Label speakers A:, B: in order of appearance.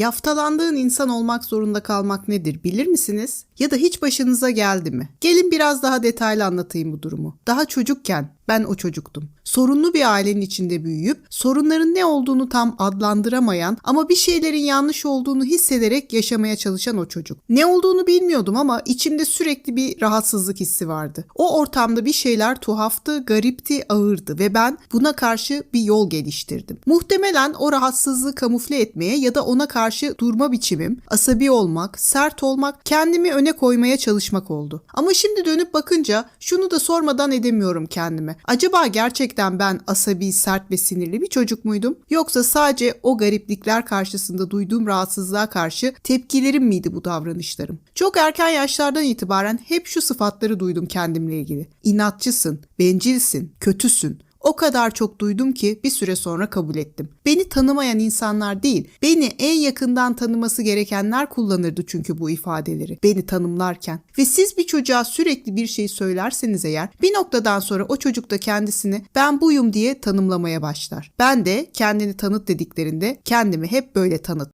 A: Yaftalandığın insan olmak zorunda kalmak nedir bilir misiniz? Ya da hiç başınıza geldi mi? Gelin biraz daha detaylı anlatayım bu durumu. Daha çocukken ben o çocuktum. Sorunlu bir ailenin içinde büyüyüp sorunların ne olduğunu tam adlandıramayan ama bir şeylerin yanlış olduğunu hissederek yaşamaya çalışan o çocuk. Ne olduğunu bilmiyordum ama içimde sürekli bir rahatsızlık hissi vardı. O ortamda bir şeyler tuhaftı, garipti, ağırdı ve ben buna karşı bir yol geliştirdim. Muhtemelen o rahatsızlığı kamufle etmeye ya da ona karşı durma biçimim, asabi olmak, sert olmak, kendimi öne koymaya çalışmak oldu. Ama şimdi dönüp bakınca şunu da sormadan edemiyorum kendime. Acaba gerçekten ben asabi, sert ve sinirli bir çocuk muydum? Yoksa sadece o gariplikler karşısında duyduğum rahatsızlığa karşı tepkilerim miydi bu davranışlarım? Çok erken yaşlardan itibaren hep şu sıfatları duydum kendimle ilgili. İnatçısın, bencilsin, kötüsün. O kadar çok duydum ki bir süre sonra kabul ettim. Beni tanımayan insanlar değil, beni en yakından tanıması gerekenler kullanırdı çünkü bu ifadeleri. Beni tanımlarken. Ve siz bir çocuğa sürekli bir şey söylerseniz eğer bir noktadan sonra o çocuk da kendisini ben buyum diye tanımlamaya başlar. Ben de kendini tanıt dediklerinde kendimi hep böyle tanıt.